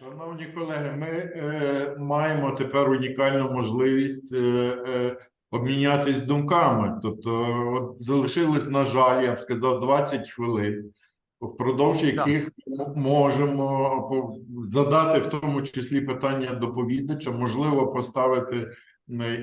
Шановні колеги, ми е, маємо тепер унікальну можливість е, е, обмінятись думками. Тобто, от залишилось, на жаль, я б сказав, 20 хвилин, впродовж яких м- можемо задати в тому числі питання доповідача, можливо, поставити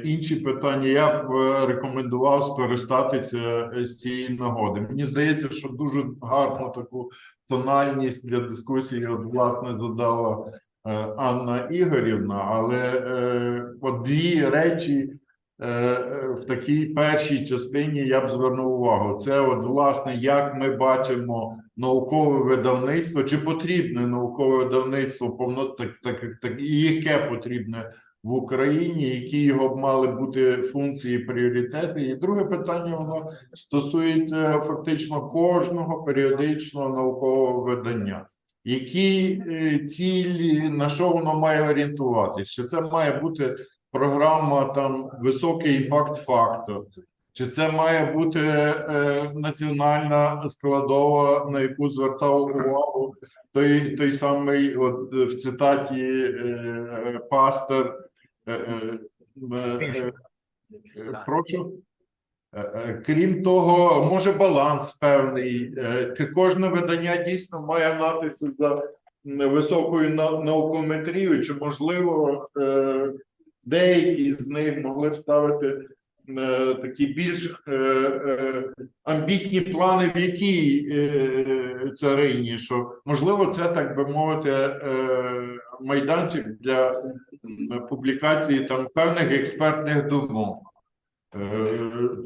інші питання. Я б е, рекомендував скористатися е, з цієї нагоди. Мені здається, що дуже гарну таку тональність для дискусії, от, власне, задала е, Анна Ігорівна, але е, от дві речі е, в такій першій частині я б звернув увагу. Це, от, власне, як ми бачимо наукове видавництво, чи потрібне наукове видавництво, повно так, так, так, і яке потрібне в Україні, які його мали бути функції, пріоритети. І друге питання, воно стосується фактично кожного періодичного наукового видання. Які е, цілі, на що воно має орієнтуватися? Чи це має бути програма там високий імпакт-фактор? Чи це має бути е, національна складова, на яку звертав увагу той, той самий от, в цитаті е, пастор? Е, е, е, Прошу. Крім того, може баланс певний. Чи кожне видання дійсно має гнатися за високою на- наукометрією, чи можливо деякі з них могли б ставити е, такі більш амбітні плани в якій царині, що можливо це так би мовити майданчик для публікації там певних експертних думок е,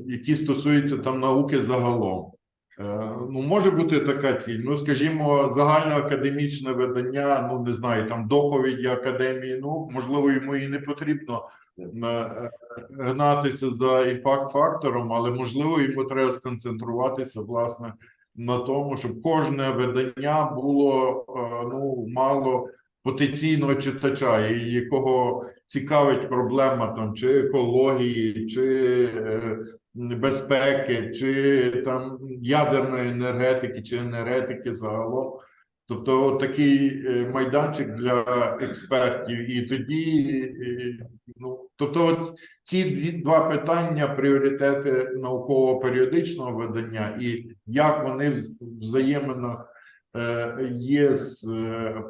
які стосуються там науки загалом. Е, Ну, може бути така ціль. Ну, скажімо, загальноакадемічне видання, ну не знаю, там доповіді академії, ну можливо, йому і не потрібно е, гнатися за імпакт-фактором, але можливо, йому треба сконцентруватися власне на тому, щоб кожне видання було ну мало потенційного читача, якого цікавить проблема там чи екології, чи е, безпеки, чи там ядерної енергетики, чи енергетики загалом. Тобто такий е, майданчик для експертів, і тоді, е, ну тобто, от ці два питання: пріоритети науково-періодичного видання, і як вони вз- взаємно є з е,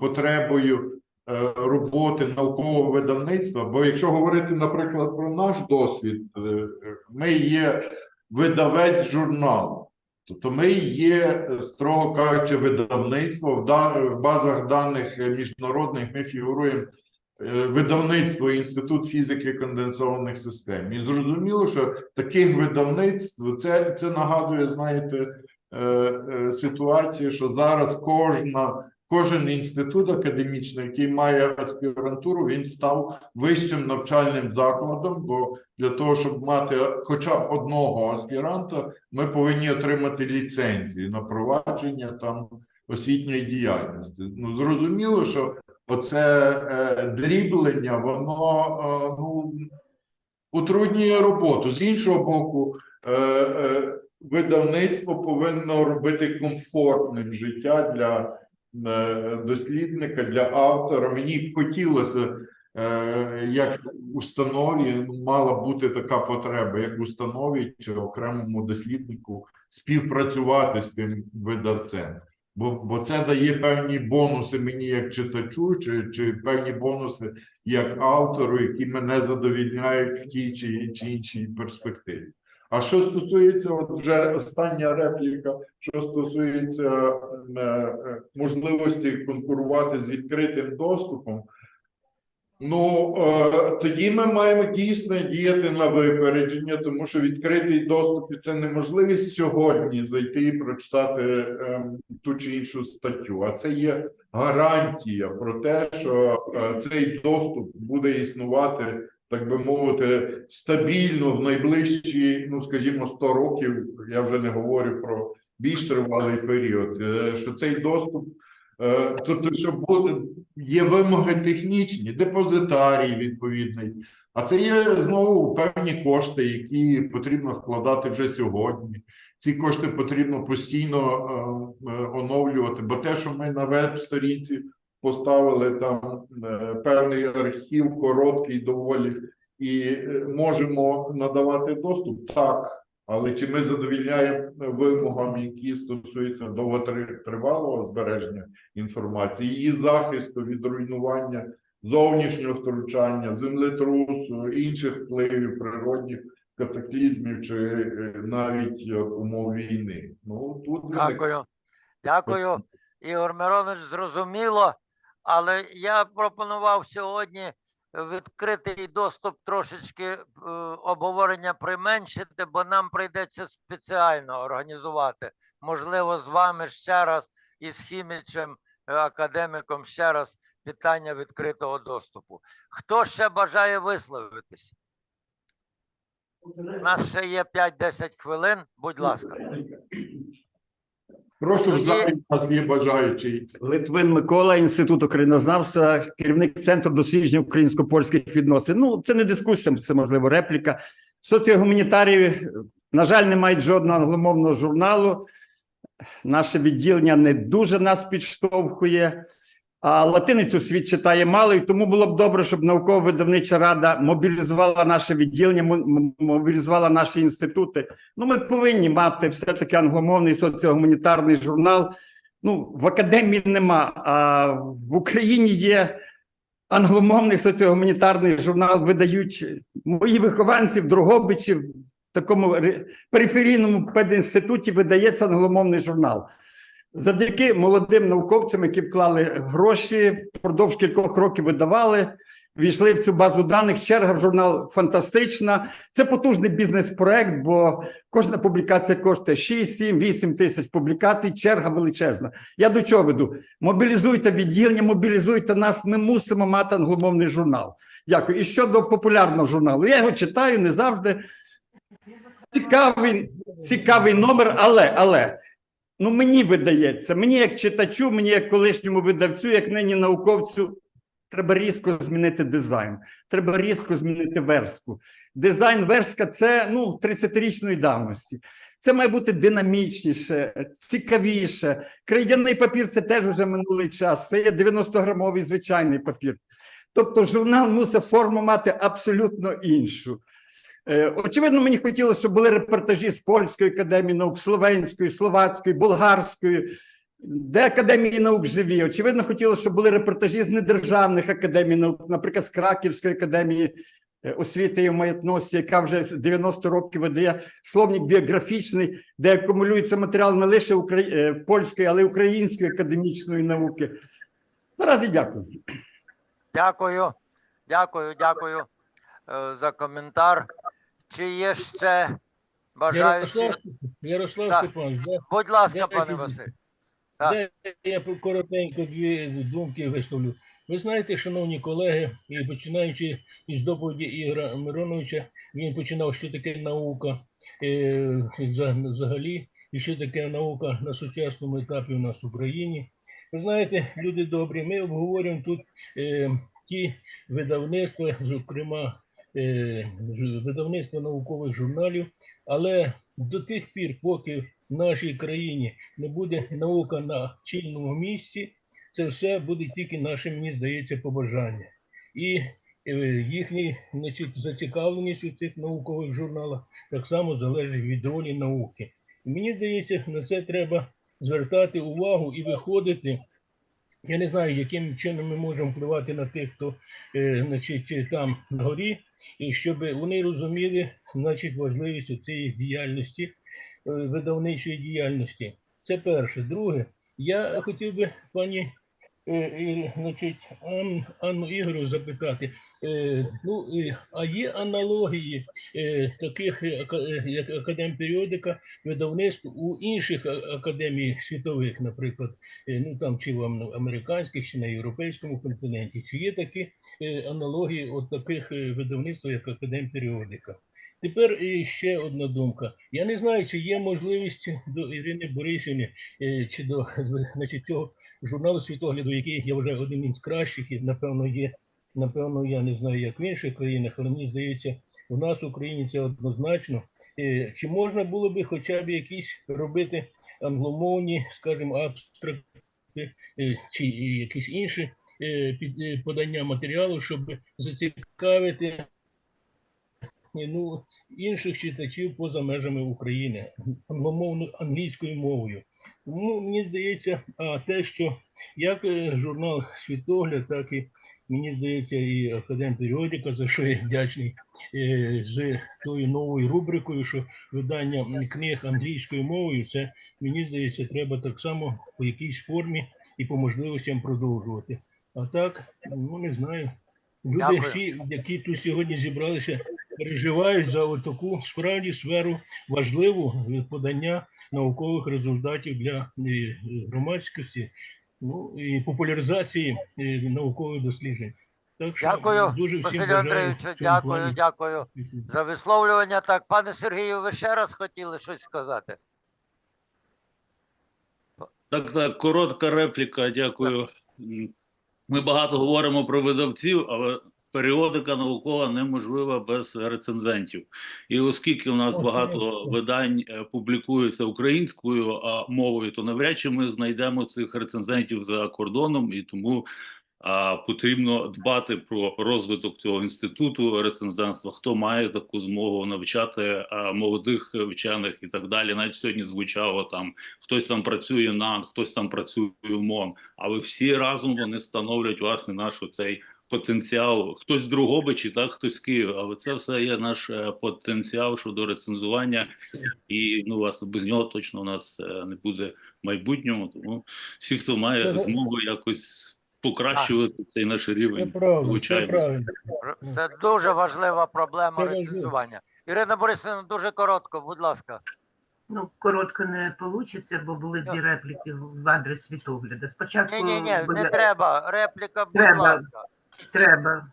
потребою е, роботи наукового видавництва. Бо якщо говорити, наприклад, про наш досвід, е, е, ми є видавець журналу. Тобто ми є, е, строго кажучи, видавництво в, базах даних е, міжнародних ми фігуруємо е, видавництво Інститут фізики конденсованих систем. І зрозуміло, що таких видавництв це, це нагадує, знаєте, е, е, що зараз кожна. Кожен інститут академічний, який має аспірантуру, він став вищим навчальним закладом. Бо для того, щоб мати хоча б одного аспіранта, ми повинні отримати ліцензію на провадження там освітньої діяльності. Ну зрозуміло, що оце е, дріблення, воно е, ну утруднює роботу. З іншого боку, е, е, видавництво повинно робити комфортним життя для е, дослідника, для автора. Мені б хотілося, е, як установі мала бути така потреба, як установі чи окремому досліднику співпрацювати з тим видавцем. Бо, бо це дає певні бонуси мені як читачу, чи, чи певні бонуси як автору, які мене задовільняють в тій чи, чи іншій перспективі. А що стосується, от вже остання репліка, що стосується е, е, можливості конкурувати з відкритим доступом, ну е, тоді ми маємо дійсно діяти на випередження, тому що відкритий доступ це неможливість сьогодні зайти і прочитати е, ту чи іншу статтю, а це є гарантія про те, що е, цей доступ буде існувати так би мовити, стабільно в найближчі, ну скажімо, 100 років. Я вже не говорю про більш тривалий період. е, Що цей доступ, тобто, що буде є вимоги технічні, депозитарій відповідний. А це є знову певні кошти, які потрібно вкладати вже сьогодні. Ці кошти потрібно постійно е, е, оновлювати, бо те, що ми на веб-сторінці поставили там е, певний архів, короткий доволі, і е, можемо надавати доступ? Так. Але чи ми задовільняємо вимогам, які стосуються довготривалого збереження інформації, її захисту від руйнування, зовнішнього втручання, землетрусу, інших впливів природних катаклізмів чи е, навіть умов війни? Ну тут Дякую. Дякую, Ігор Миронович, зрозуміло. Але я пропонував сьогодні відкритий доступ трошечки е, обговорення применшити, бо нам прийдеться спеціально організувати. Можливо, з вами ще раз і з Хімічем, е, академіком ще раз питання відкритого доступу. Хто ще бажає висловитись? У нас ще є 5-10 хвилин. Будь ласка. Прошу в залі, нас є бажаючий. Литвин Микола, інститут українознавства, керівник центру дослідження українсько-польських відносин. Ну, це не дискусія, це можливо репліка. Соціогуманітарії, на жаль, не мають жодного англомовного журналу. Наше відділення не дуже нас підштовхує. А латиницю світ читає мало, і тому було б добре, щоб науково-видавнича рада мобілізувала наше відділення, мобілізувала наші інститути. Ну, ми повинні мати все-таки англомовний соціогуманітарний журнал. Ну, в академії нема, а в Україні є англомовний соціогуманітарний журнал. Видають мої вихованці в Дрогобичі, в такому периферійному педінституті видається англомовний журнал. Завдяки молодим науковцям, які вклали гроші, впродовж кількох років видавали, війшли в цю базу даних. Черга в журнал фантастична. Це потужний бізнес-проект, бо кожна публікація коштує 6, 7, 8 тисяч публікацій, черга величезна. Я до чого веду? Мобілізуйте відділення, мобілізуйте нас. Ми мусимо мати англомовний журнал. Дякую. І щодо популярного журналу, я його читаю не завжди. Цікавий, цікавий номер, але, але ну мені видається, мені як читачу, мені як колишньому видавцю, як нині науковцю, треба різко змінити дизайн. Треба різко змінити верстку. Дизайн верстка це ну 30-річної давності. Це має бути динамічніше, цікавіше. Крейдяний папір це теж вже минулий час. Це є 90-грамовий звичайний папір. Тобто, журнал мусить форму мати абсолютно іншу. Е, Очевидно, мені хотілося, щоб були репортажі з польської академії наук, словенської, словацької, болгарської, де академії наук живі. Очевидно, хотілося, щоб були репортажі з недержавних академій наук, наприклад, з Краківської академії е, освіти і маятності, яка вже з 90 років видає словник біографічний, де акумулюється матеріал не лише украї... е, польської, але й української академічної науки. Наразі дякую. Дякую, дякую, дякую за коментар. Чи є ще бажаючі? Ярослав, Ярослав Так. Степанович, да, Будь ласка, я пане Василь. Так. де я коротенько дві думки висловлю. Ви знаєте, шановні колеги, і починаючи із доповіді Ігора Мироновича, він починав, що таке наука е, за- взагалі, і що таке наука на сучасному етапі у нас в Україні. Ви знаєте, люди добрі, ми обговорюємо тут е, ті видавництва, зокрема, е, видавництво наукових журналів, але до тих пір, поки в нашій країні не буде наука на чільному місці, це все буде тільки наше, мені здається, побажання. І е, їхня зацікавленість у цих наукових журналах так само залежить від ролі науки. І мені здається, на це треба звертати увагу і виходити. Я не знаю, яким чином ми можемо впливати на тих, хто е, значить, там на горі, і щоб вони розуміли значить, важливість цієї діяльності, е, видавничої діяльності. Це перше. Друге, я хотів би пані е, е, значить, Ан, Анну Ігорю запитати, е, ну, е, а є аналогії е, таких е, ака- як академперіодика видавництв у інших академіях світових, наприклад, е, ну там чи в ам- американських, чи на європейському континенті, чи є такі е, аналогії от таких е, видавництв, як академперіодика? Тепер ще одна думка. Я не знаю, чи є можливість до Ірини Борисівни, е, чи до значить, цього журналу світогляду, який я вже один із кращих, і напевно є. Напевно, я не знаю, як в інших країнах, але мені здається, у нас в Україні це однозначно. Е, Чи можна було би хоча б якісь робити англомовні, скажімо, абстрактні е, чи якісь інші подання матеріалу, щоб зацікавити ну, інших читачів поза межами України англомовно англійською мовою. Тому мені здається, а те, що як е, журнал Світогляд, так і мені здається, і Академперіодика, за що я вдячний е, з тою новою рубрикою, що видання книг англійською мовою, це мені здається, треба так само по якійсь формі і по можливостям продовжувати. А так, ну не знаю. Люди, всі, які тут сьогодні зібралися, переживають за таку справді сферу важливу е, подання наукових результатів для е, громадськості, ну і популяризації е, наукових досліджень. Так що Дякую, дуже всім Василю Андрійовичу, дякую, плані дякую за висловлювання. Так, пане Сергію, ви ще раз хотіли щось сказати? Так, так, коротка репліка, дякую. Ми багато говоримо про видавців, але періодика наукова неможлива без рецензентів. І оскільки у нас багато видань е, публікується українською а, мовою, то навряд чи ми знайдемо цих рецензентів за кордоном, і тому а, потрібно дбати про розвиток цього інституту рецензентства. Хто має таку змогу навчати а, молодих вчених і так далі. Навіть сьогодні звучало там хтось там працює на хтось там працює в МОН, але всі разом вони становлять власне наш цей потенціал. Хтось з Другобичі, так хтось з Києва, але це все є наш е, потенціал щодо рецензування, і ну власне без нього точно у нас е, не буде майбутнього. Тому всі, хто має Це- змогу якось покращувати цей наш Це рівень. правда, це правильно. Це дуже важлива проблема Це рецензування. Ірина Борисівна, дуже коротко, будь ласка. Ну, коротко не вийде, бо були дві репліки в адрес світогляду. Спочатку Ні, ні, ні, не треба. Репліка, будь Треба. ласка. Треба,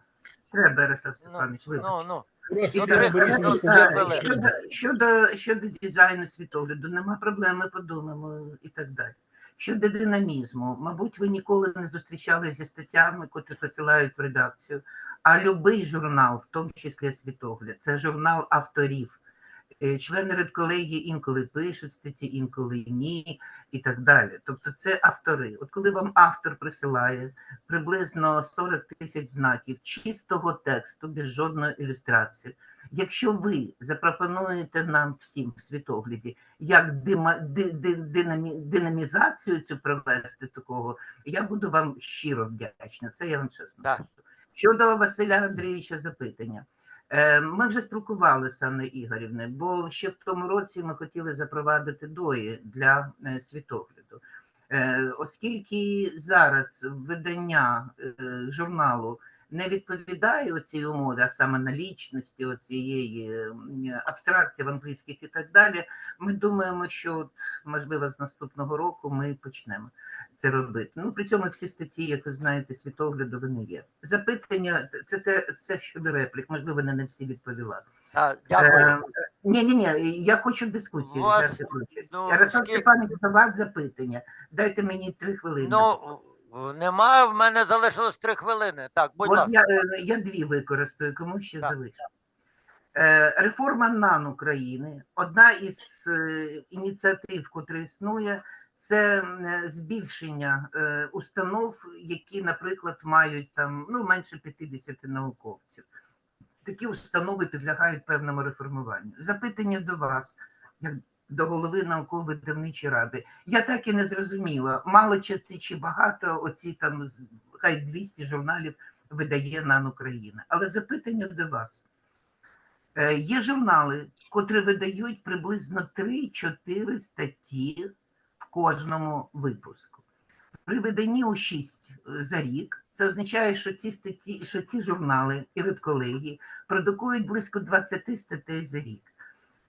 треба, Ярослав Степанович, вибачте. Ну, ну. Ну, І так, ну, так, щодо, щодо, щодо дизайну світогляду, нема проблем, ми подумаємо і так далі. Щодо динамізму, мабуть, ви ніколи не зустрічалися зі статтями, котрі посилають в редакцію. А любий журнал, в тому числі світогляд, це журнал авторів. Е, Члени редколегії інколи пишуть статті, інколи ні, і так далі. Тобто це автори. От коли вам автор присилає приблизно 40 тисяч знаків чистого тексту, без жодної ілюстрації. Якщо ви запропонуєте нам всім в світогляді, як дима, ди, ди, динамі, динамізацію цю провести такого, я буду вам щиро вдячна. Це я вам чесно кажу. Щодо Василя Андрійовича запитання. Е, Ми вже спілкувалися з ігорівне, бо ще в тому році ми хотіли запровадити дої для е, світогляду. Е, Оскільки зараз видання журналу не відповідає оцій умові, а саме налічності, оцієї м, абстракції в англійських і так далі, ми думаємо, що от, можливо з наступного року ми почнемо це робити. Ну при цьому всі статті, як ви знаєте, світогляду вони є. Запитання це те, це щодо реплік. Можливо, не на всі відповіла. Так, дякую. Ні, ні, ні. Я хочу дискусію взяти участь. ну, Ярослав скільки- Степанович, до вас запитання. Дайте мені три хвилини. Ну, в- немає, в мене залишилось три хвилини. Так, будь От ласка. я, е, я дві використаю, кому ще залишу. Е, Реформа НАН України. Одна із е, ініціатив, котра існує, це збільшення установ, які, наприклад, мають там ну, менше 50 науковців. Такі установи підлягають певному реформуванню. Запитання до вас, як до голови науково-видавничої ради. Я так і не зрозуміла, мало чи це чи багато оці там хай 200 журналів видає НАН Україна. Але запитання до вас. Е, Є журнали, котрі видають приблизно 3-4 статті в кожному випуску. При виданні у 6 за рік це означає, що ці статті, що ці журнали і редколегії продукують близько 20 статей за рік.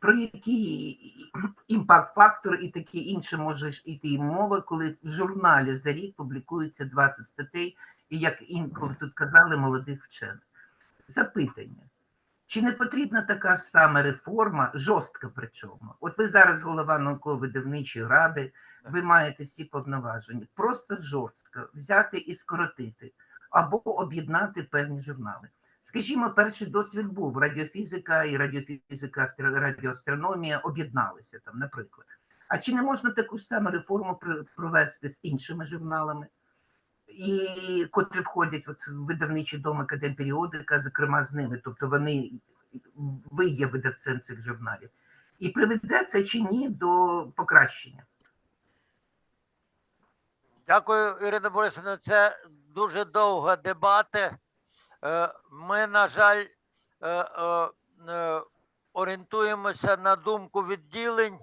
Про який імпакт-фактор і таке інше може ж іти мова, коли в журналі за рік публікується 20 статей, і як інколи тут казали, молодих вчених. Запитання. Чи не потрібна така ж сама реформа, жорстка причому? От ви зараз голова науково-видавничої ради, ви маєте всі повноваження. Просто жорстко взяти і скоротити або об'єднати певні журнали. Скажімо, перший досвід був радіофізика і радіофізика, астро- радіоастрономія об'єдналися там, наприклад. А чи не можна таку ж саму реформу провести з іншими журналами, і котрі входять от в видавничий дом академперіодика, зокрема з ними, тобто вони ви є видавцем цих журналів. І приведе це чи ні до покращення? Дякую, Ірина Борисовна. Це дуже довга дебати. Е, Ми, на жаль, е, е, орієнтуємося на думку відділень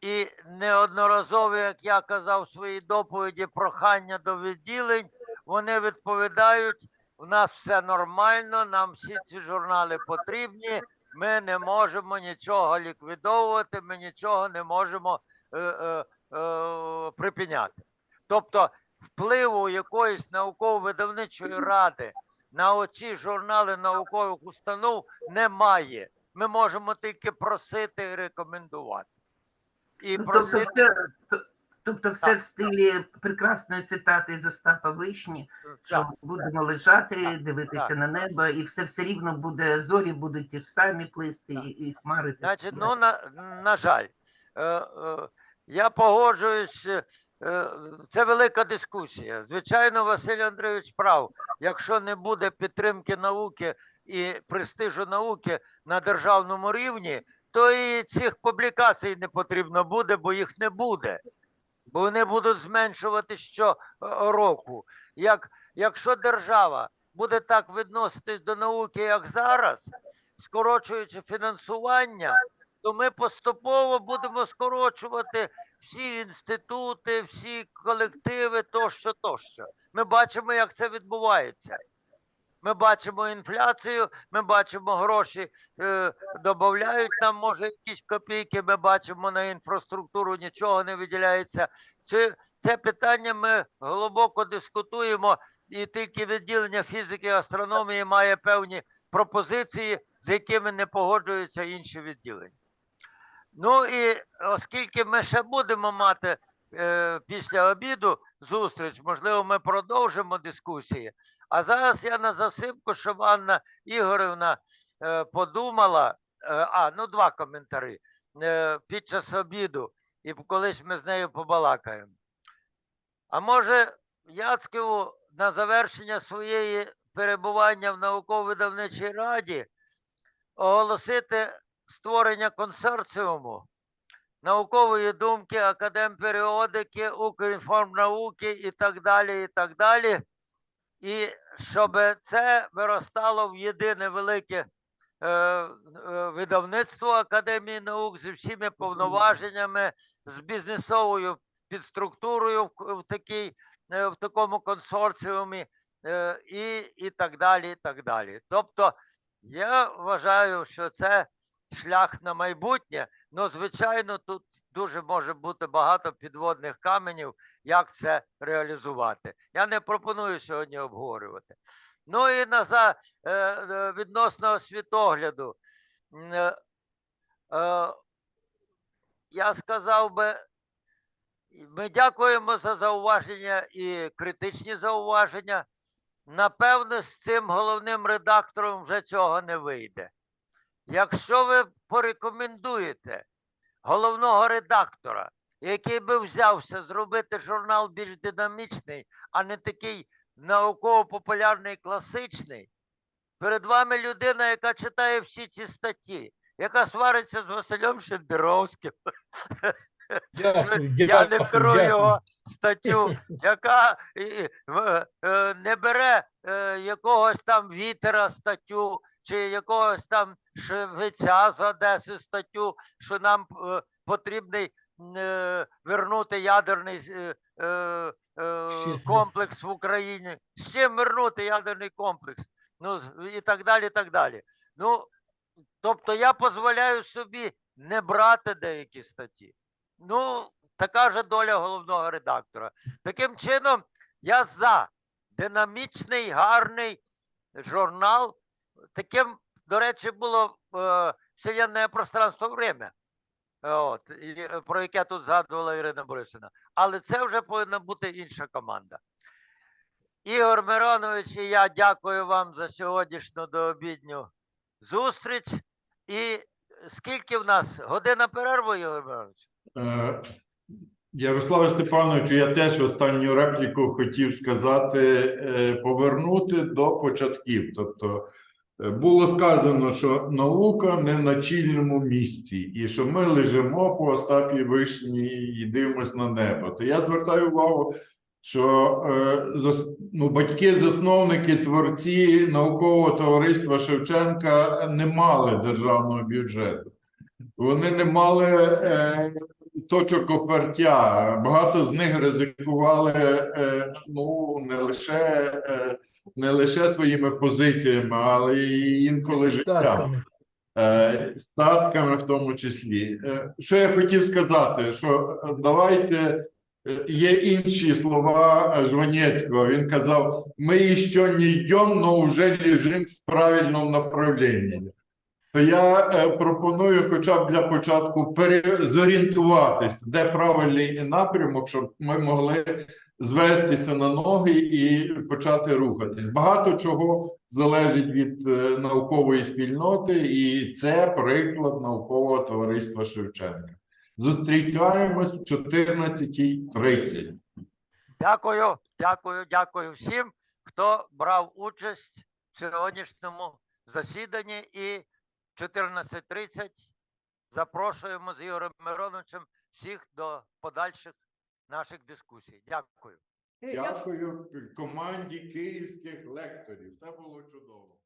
і неодноразово, як я казав в своїй доповіді, прохання до відділень, вони відповідають, у нас все нормально, нам всі ці журнали потрібні, ми не можемо нічого ліквідовувати, ми нічого не можемо е, е, е, припиняти. Тобто впливу якоїсь науково-видавничої ради на оці журнали наукових установ немає. Ми можемо тільки просити і рекомендувати. І Ну, Тобто все, тобто все Так. в стилі прекрасної цитати з Остапа Вишні, що Так, будемо лежати, Так, дивитися так. на небо, і все все рівно буде, зорі будуть ті ж самі плисти, і, і хмари. ті ж Значить, ну на, на жаль, е, е, я погоджуюсь. Е, Це велика дискусія. Звичайно, Василь Андрійович прав. Якщо не буде підтримки науки і престижу науки на державному рівні, то і цих публікацій не потрібно буде, бо їх не буде. Бо вони будуть зменшувати щороку. Як, якщо держава буде так відноситись до науки, як зараз, скорочуючи фінансування, то ми поступово будемо скорочувати всі інститути, всі колективи тощо, тощо. Ми бачимо, як це відбувається. Ми бачимо інфляцію, ми бачимо гроші е, додають нам, може, якісь копійки. Ми бачимо на інфраструктуру нічого не виділяється. Це, це питання ми глибоко дискутуємо, і тільки відділення фізики і астрономії має певні пропозиції, з якими не погоджуються інші відділення. Ну і оскільки ми ще будемо мати е, після обіду зустріч, можливо, ми продовжимо дискусії. А зараз я на засипку, щоб Анна Ігорівна е, подумала, е, а, ну два коментарі е, під час обіду, і колись ми з нею побалакаємо. А може, Яцьківу на завершення своєї перебування в науково-видавничій раді оголосити створення консорціуму наукової думки, академперіодики, Укрінформнауки і так далі, і так далі. І щоб це виростало в єдине велике е, е, видавництво Академії наук зі всіми повноваженнями, з бізнесовою підструктурою в, в, такій, е, в такому консорціумі е, і, і так далі. і так далі. Тобто я вважаю, що це шлях на майбутнє. Ну, звичайно, тут дуже може бути багато підводних каменів, як це реалізувати. Я не пропоную сьогодні обговорювати. Ну і на е, е, відносно світогляду. Е, я сказав би, ми дякуємо за зауваження і критичні зауваження. Напевно, з цим головним редактором вже цього не вийде. Якщо ви порекомендуєте головного редактора, який би взявся зробити журнал більш динамічний, а не такий науково-популярний класичний, перед вами людина, яка читає всі ці статті, яка свариться з Василем Шендеровським. Дякую, Я не беру дякую. його статтю, яка е, не бере е, якогось там вітера статтю, чи якогось там швеця з Одеси статтю, що нам е, потрібний вернути ядерний комплекс в Україні. З чим вернути ядерний комплекс? Ну, і так далі, і так далі. Ну, тобто я дозволяю собі не брати деякі статті. Ну, така же доля головного редактора. Таким чином, я за динамічний, гарний журнал. Таким, до речі, було е, вселенне пространство время, от, і, е, про яке тут згадувала Ірина Борисівна. Але це вже повинна бути інша команда. Ігор Миронович і я дякую вам за сьогоднішню дообідню зустріч. І скільки в нас? Година перерви, Ігор Миронович? Е, Ярославе Степановичу, я теж останню репліку хотів сказати, е, повернути до початків. Тобто е, було сказано, що наука не на чільному місці, і що ми лежимо по Остапі Вишні і дивимося на небо. То я звертаю увагу, що ну, батьки, засновники, творці наукового товариства Шевченка не мали державного бюджету. Вони не мали е, точок опертя. Багато з них ризикували е, ну не лише е, не лише своїми позиціями, але й інколи життям, Статками. е, статками в тому числі. Е, що я хотів сказати, що е, давайте. Є інші слова Жванецького. Він казав: ми ще не йдемо, но вже лежимо в правильному направленні то я е, пропоную, хоча б для початку, перезорієнтуватись, де правильний напрямок, щоб ми могли звестися на ноги і почати рухатись. Багато чого залежить від е, наукової спільноти, і це приклад наукового товариства Шевченка. Зустрічаємось в 14.30. Дякую, дякую, дякую всім, хто брав участь в сьогоднішньому засіданні і 14.30 запрошуємо з Ігорем Мироновичем всіх до подальших наших дискусій. Дякую. Дякую команді київських лекторів. Все було чудово.